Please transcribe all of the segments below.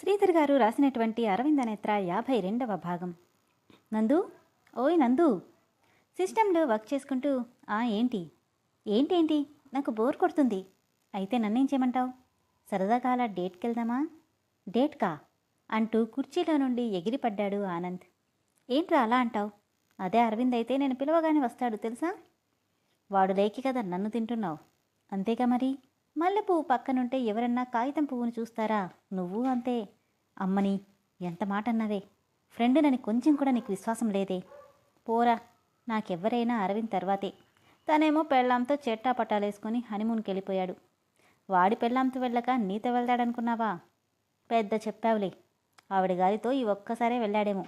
శ్రీధర్ గారు రాసినటువంటి అరవింద నేత్ర యాభై రెండవ భాగం. నందు ఓయ్ నందు సిస్టంలో వర్క్ చేసుకుంటూ ఆ ఏంటి? ఏంటేంటి? నాకు బోర్ కొడుతుంది. అయితే నన్నేం చేయమంటావు? సరదాగా అలా డేట్కి వెళ్దామా డేట్కా అంటూ కుర్చీలో నుండి ఎగిరిపడ్డాడు ఆనంద్. ఏంట్రా అలా అంటావు? అదే అరవింద్ అయితే నేను పిలవగానే వస్తాడు తెలుసా? వాడు లేకి కదా నన్ను తింటున్నావు. అంతేగా మరి? మల్లె పువ్వు పక్కనుంటే ఎవరన్నా కాగితం పువ్వును చూస్తారా? నువ్వు అంతే. అమ్మని ఎంత మాట అన్నవే ఫ్రెండ్ నని కొంచెం కూడా నీకు విశ్వాసం లేదే. పోరా నాకెవ్వరైనా అరవింద్ తర్వాతే. తనేమో పెళ్ళాంతో చెట్టా పట్టాలేసుకొని హనీమూన్కి వెళ్ళిపోయాడు వాడి పెళ్ళాంతో వెళ్ళక నీతో వెళ్తాడనుకున్నావా? పెద్ద చెప్పావులే. ఆవిడ గారితో ఈ ఒక్కసారే వెళ్ళాడేమో.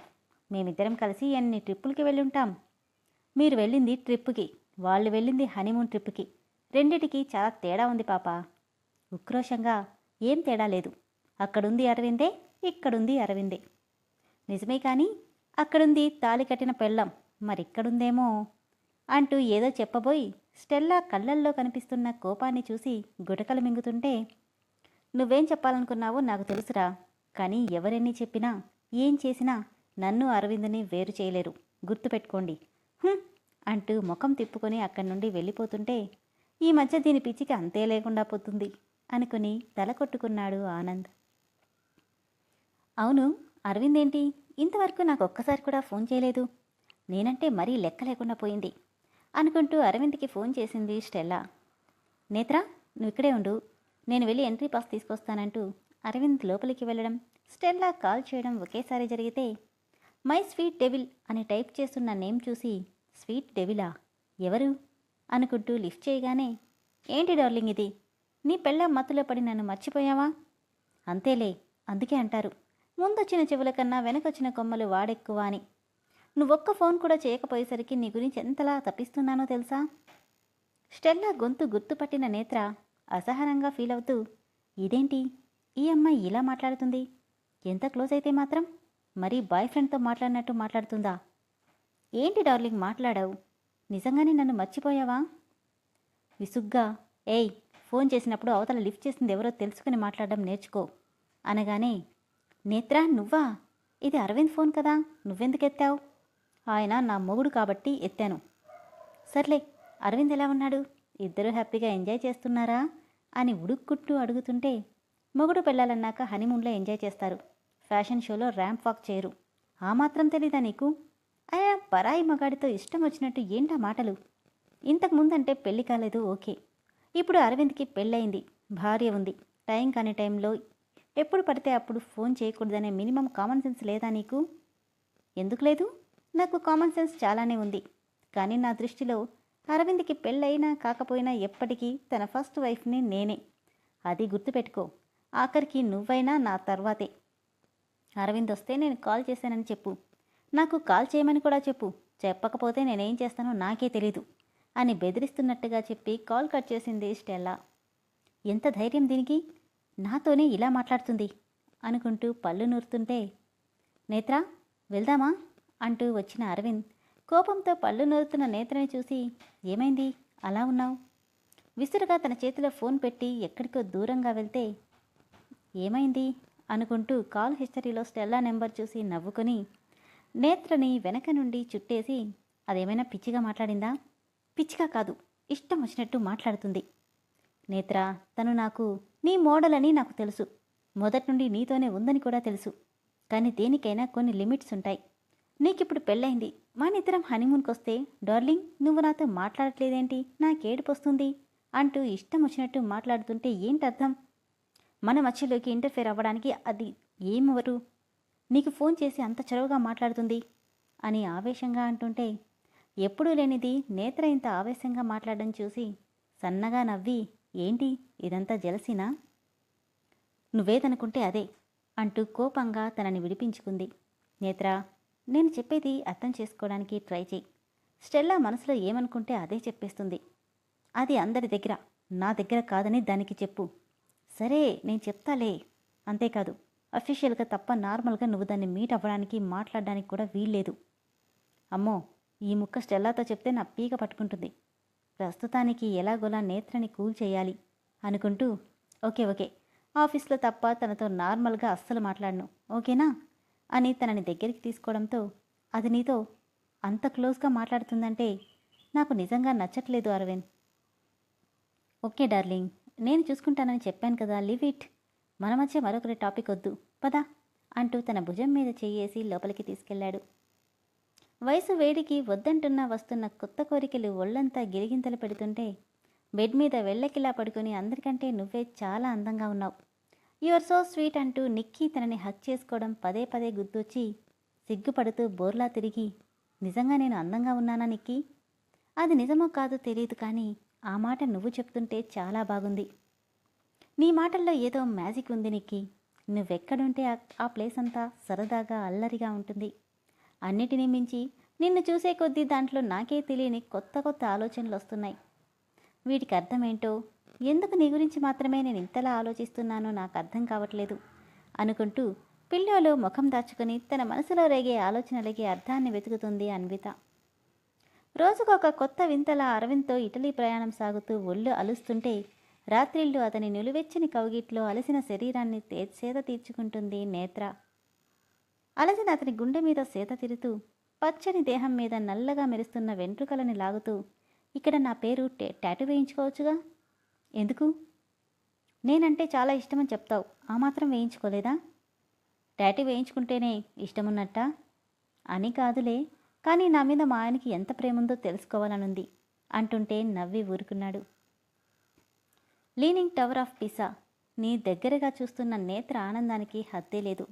మేమిద్దరం కలిసి ఎన్ని ట్రిప్పులకి వెళ్ళుంటాం? మీరు వెళ్ళింది ట్రిప్పుకి వాళ్ళు వెళ్ళింది హనీమూన్ ట్రిప్కి రెండిటికి చాలా తేడా ఉంది పాప. ఉక్రోషంగా ఏం తేడా లేదు. అక్కడుంది అరవిందే ఇక్కడుంది అరవిందే. నిజమే కానీ అక్కడుంది తాలి కట్టిన పెళ్ళం మరిక్కడుందేమో అంటూ ఏదో చెప్పబోయి స్టెల్లా కళ్ళల్లో కనిపిస్తున్న కోపాన్ని చూసి గుటకలు మింగుతుంటే నువ్వేం చెప్పాలనుకున్నావో నాకు తెలుసురా. కానీ ఎవరెన్ని చెప్పినా ఏం చేసినా నన్ను అరవింద్ని వేరు చేయలేరు. గుర్తుపెట్టుకోండి అంటూ ముఖం తిప్పుకొని అక్కడి నుండి వెళ్ళిపోతుంటే ఈ మధ్య దీని పిచ్చికి అంతే లేకుండా పోతుంది. అనుకుని తల కొట్టుకున్నాడు ఆనంద్. అవును అరవింద్ ఏంటి ఇంతవరకు నాకు ఒక్కసారి కూడా ఫోన్ చేయలేదు. నేనంటే మరీ లెక్క లేకుండా పోయింది అనుకుంటూ అరవింద్కి ఫోన్ చేసింది స్టెల్లా. నేత్ర నువ్వు ఇక్కడే ఉండు. నేను వెళ్ళి ఎంట్రీ పాస్ తీసుకొస్తానంటూ అరవింద్ లోపలికి వెళ్ళడం స్టెల్లా కాల్ చేయడం ఒకేసారి జరిగితే మై స్వీట్ డెవిల్ అని టైప్ చేస్తున్న నేమ్ చూసి స్వీట్ డెవిలా? ఎవరు? అనుకుంటూ లిఫ్ట్ చేయగానే ఏంటి డార్లింగ్ ఇది? నీ పెళ్ళ మత్తులో పడి నన్ను మర్చిపోయావా? అంతేలే అందుకే అంటారు. ముందొచ్చిన చెవుల కన్నా వెనకొచ్చిన కొమ్మలు వాడెక్కువ అని. నువ్వొక్క ఫోన్ కూడా చేయకపోయేసరికి నీ గురించి ఎంతలా తప్పిస్తున్నానో తెలుసా? స్టెల్లా గొంతు గుర్తుపట్టిన నేత్ర అసహనంగా ఫీల్ అవుతూ ఇదేంటి? ఈ అమ్మాయి ఇలా మాట్లాడుతుంది? ఎంత క్లోజ్ అయితే మాత్రం? మరీ బాయ్ ఫ్రెండ్తో మాట్లాడినట్టు మాట్లాడుతుందా? ఏంటి డార్లింగ్ మాట్లాడావు? నిజంగానే నన్ను మర్చిపోయావా? విసుగ్గా ఏయ్ ఫోన్ చేసినప్పుడు అవతల లిఫ్ట్ చేసింది ఎవరో తెలుసుకుని మాట్లాడడం నేర్చుకో. అనగానే నేత్ర నువ్వా? ఇది అరవింద్ ఫోన్ కదా నువ్వెందుకు ఎత్తావు ఆయన నా మొగుడు కాబట్టి ఎత్తాను. సర్లే అరవింద్ ఎలా ఉన్నాడు? ఇద్దరు హ్యాపీగా ఎంజాయ్ చేస్తున్నారా? అని ఉడుక్కుంటూ అడుగుతుంటే మొగుడు పెళ్ళాలన్నాక హనీమూన్లో ఎంజాయ్ చేస్తారు. ఫ్యాషన్ షోలో ర్యాంప్ వాక్ చేయరు. ఆ మాత్రం తెలీదా నీకు? అయ్యా పరాయి మగాడితో ఇష్టం వచ్చినట్టు ఏంటా మాటలు? ఇంతకు ముందంటే పెళ్ళి కాలేదు ఓకే. ఇప్పుడు అరవింద్కి పెళ్ళయింది. భార్య ఉంది. టైం కాని టైంలో ఎప్పుడు పడితే అప్పుడు ఫోన్ చేయకూడదనే మినిమం కామన్ సెన్స్ లేదా నీకు? ఎందుకు లేదు? నాకు కామన్ సెన్స్ చాలానే ఉంది. కానీ నా దృష్టిలో అరవింద్కి పెళ్ళైనా కాకపోయినా ఎప్పటికీ తన ఫస్ట్ వైఫ్ని నేనే. అది గుర్తుపెట్టుకో. ఆఖరికి నువ్వైనా నా తర్వాతే. అరవింద్ వస్తే నేను కాల్ చేశానని చెప్పు. నాకు కాల్ చేయమని కూడా చెప్పు. చెప్పకపోతే నేనేం చేస్తానో నాకే తెలీదు. అని బెదిరిస్తున్నట్టుగా చెప్పి కాల్ కట్ చేసింది స్టెల్లా. ఎంత ధైర్యం దీనికి? నాతోనే ఇలా మాట్లాడుతుంది అనుకుంటూ పళ్ళు నూరుతుంటే నేత్ర వెళ్దామా? అంటూ వచ్చిన అరవింద్ కోపంతో పళ్ళు నూరుతున్న నేత్రని చూసి ఏమైంది? అలా ఉన్నావు? విసురుగా తన చేతిలో ఫోన్ పెట్టి ఎక్కడికో దూరంగా వెళ్తే ఏమైంది? అనుకుంటూ కాల్ హిస్టరీలో స్టెల్లా నెంబర్ చూసి నవ్వుకొని నేత్రని వెనక నుండి చుట్టేసి అదేమైనా పిచ్చిగా మాట్లాడిందా? పిచ్చిగా కాదు ఇష్టం వచ్చినట్టు మాట్లాడుతుంది. నేత్ర తను నాకు నీ మోడల్ అని నాకు తెలుసు. మొదటి నుండి నీతోనే ఉందని కూడా తెలుసు. కానీ దేనికైనా కొన్ని లిమిట్స్ ఉంటాయి. నీకిప్పుడు పెళ్ళైంది మనిద్దరం హనీమూన్కి వస్తే డార్లింగ్ నువ్వు నాతో మాట్లాడట్లేదేంటి? నాకేడుపొస్తుంది అంటూ ఇష్టం వచ్చినట్టు మాట్లాడుతుంటే ఏంటి అర్థం మన మధ్యలోకి ఇంటర్ఫేర్ అవ్వడానికి అది ఏమవరు? నీకు ఫోన్ చేసి అంత చొరవగా మాట్లాడుతుంది అని ఆవేశంగా అంటుంటే ఎప్పుడూ లేనిది నేత్ర ఇంత ఆవేశంగా మాట్లాడడం చూసి సన్నగా నవ్వి ఏంటి? ఇదంతా జలసినా? నువ్వేదనుకుంటే అదే అంటూ కోపంగా తనని విడిపించుకుంది. నేత్ర నేను చెప్పేది అర్థం చేసుకోవడానికి ట్రై చేయి. స్టెల్లా మనసులో ఏమనుకుంటే అదే చెప్పేస్తుంది. అది అందరి దగ్గర నా దగ్గర కాదని దానికి చెప్పు. సరే నేను చెప్తాలే. అంతేకాదు అఫీషియల్గా తప్ప నార్మల్గా నువ్వు దాన్ని మీట్ అవ్వడానికి మాట్లాడడానికి కూడా వీల్లేదు. అమ్మో ఈ ముక్క స్టెల్లాతో చెప్తే నా పీక పట్టుకుంటుంది. ప్రస్తుతానికి ఎలాగోలా నేత్రని కూల్ చేయాలి అనుకుంటూ ఓకే ఓకే ఆఫీస్లో తప్ప తనతో నార్మల్గా అస్సలు మాట్లాడను ఓకేనా? అని తనని దగ్గరికి తీసుకోవడంతో అది నీతో అంత క్లోజ్గా మాట్లాడుతుందంటే నాకు నిజంగా నచ్చట్లేదు అరవింద్. ఓకే డార్లింగ్ నేను చూసుకుంటానని చెప్పాను కదా లివ్ ఇట్. మన మధ్య మరొకరి టాపిక్ వద్దు పదా అంటూ తన భుజం మీద చెయ్యేసి లోపలికి తీసుకెళ్ళాడు వయసు వేడికి వద్దంటున్న వస్తున్న కొత్త కోరికలు ఒళ్ళంతా గిరిగింతలు పెడుతుంటే బెడ్ మీద వెళ్ళకిలా పడుకొని అందరికంటే నువ్వే చాలా అందంగా ఉన్నావు. యువర్ సో స్వీట్ అంటూ నిక్కీ తనని హక్ చేసుకోవడం పదే పదే గుర్తొచ్చి సిగ్గుపడుతూ బోర్లా తిరిగి నిజంగా నేను అందంగా ఉన్నానా నిక్కీ? అది నిజమో కాదో తెలియదు కానీ ఆ మాట నువ్వు చెప్తుంటే చాలా బాగుంది. నీ మాటల్లో ఏదో మ్యాజిక్ ఉంది నిక్కీ. నువ్వెక్కడుంటే ఆ ప్లేస్ అంతా సరదాగా అల్లరిగా ఉంటుంది. అన్నిటినీ మించి నిన్ను చూసే కొద్దీ దాంట్లో నాకే తెలియని కొత్త కొత్త ఆలోచనలు వస్తున్నాయి. వీటికి అర్థమేంటో ఎందుకు నీ గురించి మాత్రమే నేను ఇంతలా ఆలోచిస్తున్నానో నాకు అర్థం కావట్లేదు అనుకుంటూ పిల్లోలో ముఖం దాచుకుని తన మనసులో రేగే ఆలోచనలకి అర్థాన్ని వెతుకుతుంది అన్విత. రోజుకొక కొత్త వింతల అరవింద్తో ఇటలీ ప్రయాణం సాగుతూ ఒళ్ళు అలుస్తుంటే రాత్రిళ్ళు అతని నిలువెచ్చని కౌగిట్లో అలసిన శరీరాన్ని తే- సేద తీర్చుకుంటుంది నేత్ర. అలసిన అతని గుండె మీద సేత తిరుతూ పచ్చని దేహం మీద నల్లగా మెరుస్తున్న వెంట్రుకలని లాగుతూ ఇక్కడ నా పేరు టే- టాటూ వేయించుకోవచ్చుగా? ఎందుకు? నేనంటే చాలా ఇష్టమని చెప్తావు ఆ మాత్రం వేయించుకోలేదా? టాటూ వేయించుకుంటేనే ఇష్టమున్నట్ట? అని కాదులే కానీ నా మీద మా ఆయనకి ఎంత ప్రేముందో తెలుసుకోవాలనుంది అంటుంటే నవ్వి ఊరుకున్నాడు. లీనింగ్ టవర్ ఆఫ్ పిసా నీ దగ్గరగా చూస్తున్న నేత్ర ఆనందానికి హద్దే లేదు.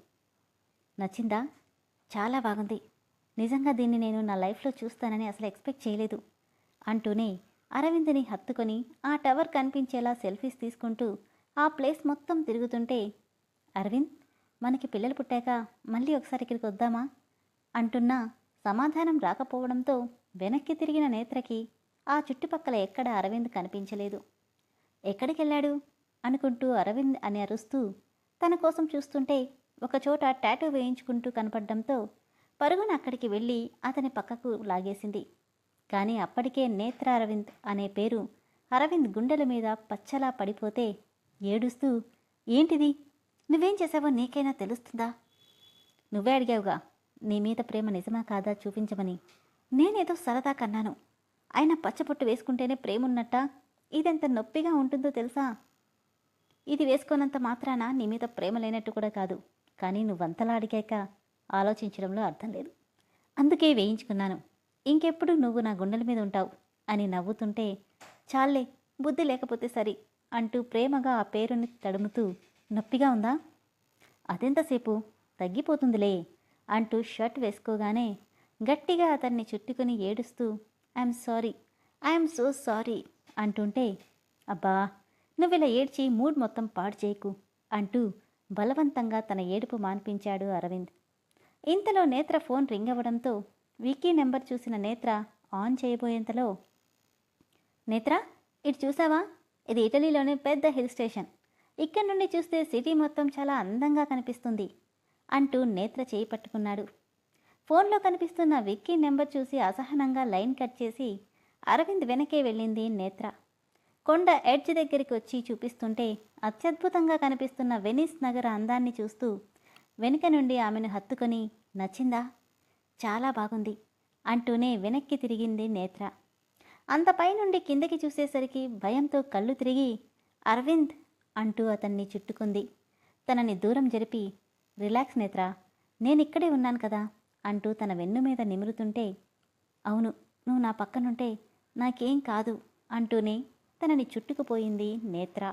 నచ్చిందా? చాలా బాగుంది. నిజంగా దీన్ని నేను నా లైఫ్లో చూస్తానని అసలు ఎక్స్పెక్ట్ చేయలేదు. అంటూనే అరవింద్ని హత్తుకొని ఆ టవర్ కనిపించేలా సెల్ఫీస్ తీసుకుంటూ ఆ ప్లేస్ మొత్తం తిరుగుతుంటే అరవింద్ మనకి పిల్లలు పుట్టాక మళ్ళీ ఒకసారి ఇక్కడికి వద్దామా? అంటున్నా సమాధానం రాకపోవడంతో వెనక్కి తిరిగిన నేత్రకి ఆ చుట్టుపక్కల ఎక్కడ అరవింద్ కనిపించలేదు. ఎక్కడికెళ్ళాడు? అనుకుంటూ అరవింద్ అని అరుస్తూ తన కోసం చూస్తుంటే ఒకచోట టాటూ వేయించుకుంటూ కనపడడంతో పరుగున అక్కడికి వెళ్ళి అతని పక్కకు లాగేసింది. కానీ అప్పటికే నేత్ర అరవింద్ అనే పేరు అరవింద్ గుండెల మీద పచ్చలా పడిపోతే ఏడుస్తూ ఏంటిది? నువ్వేం చేసావో నీకైనా తెలుస్తుందా? నువ్వే అడిగావుగా నీ మీద ప్రేమ నిజమా కాదా చూపించమని. నేనేదో సరదా కన్నాను. ఆయన పచ్చపొట్టు వేసుకుంటేనే ప్రేమ ఉన్నట్టా ఇదెంత నొప్పిగా ఉంటుందో తెలుసా? ఇది వేసుకోనంత మాత్రాన నీ మీద ప్రేమ లేనట్టు కూడా కాదు. కానీ నువ్వంతలా అడిగాక ఆలోచించడంలో అర్థం లేదు. అందుకే వేయించుకున్నాను. ఇంకెప్పుడు నువ్వు నా గుండెల మీద ఉంటావు? అని నవ్వుతుంటే చాలే బుద్ధి లేకపోతే సరి అంటూ ప్రేమగా ఆ పేరుని తడుముతూ నొప్పిగా ఉందా? అదెంతసేపు? తగ్గిపోతుందిలే అంటూ షర్ట్ వేసుకోగానే గట్టిగా అతన్ని చుట్టుకుని ఏడుస్తూ I'm sorry I'm so sorry అంటుంటే అబ్బా నువ్వు ఇలా ఏడ్చి మూడ్ మొత్తం పాడు చేయకు అంటూ బలవంతంగా తన ఏడుపు మాన్పించాడు అరవింద్. ఇంతలో నేత్ర ఫోన్ రింగ్ అవ్వడంతో వికీ నెంబర్ చూసిన నేత్ర ఆన్ చేయబోయేంతలో నేత్ర ఇటు చూసావా? ఇది ఇటలీలోని పెద్ద హిల్ స్టేషన్. ఇక్కడ నుండి చూస్తే సిటీ మొత్తం చాలా అందంగా కనిపిస్తుంది అంటూ నేత్ర చేయి పట్టుకున్నాడు. ఫోన్లో కనిపిస్తున్న విక్కీ నెంబర్ చూసి అసహనంగా లైన్ కట్ చేసి అరవింద్ వెనకే వెళ్ళింది నేత్ర. కొండ ఎడ్జ్ దగ్గరికి వచ్చి చూపిస్తుంటే అత్యద్భుతంగా కనిపిస్తున్న వెనిస్ నగర అందాన్ని చూస్తూ వెనుక నుండి ఆమెను హత్తుకొని నచ్చిందా? చాలా బాగుంది అంటూనే వెనక్కి తిరిగింది నేత్ర. అంతపై నుండి కిందకి చూసేసరికి భయంతో కళ్ళు తిరిగి అరవింద్ అంటూ అతన్ని చుట్టుకుంది. తనని దూరం జరిపి రిలాక్స్ నేత్ర నేనిక్కడే ఉన్నాను కదా అంటూ తన వెన్ను మీద నిమురుతుంటే అవును నువ్వు నా పక్కనుంటే నాకేం కాదు అంటూనే తనని చుట్టుకుపోయింది నేత్ర.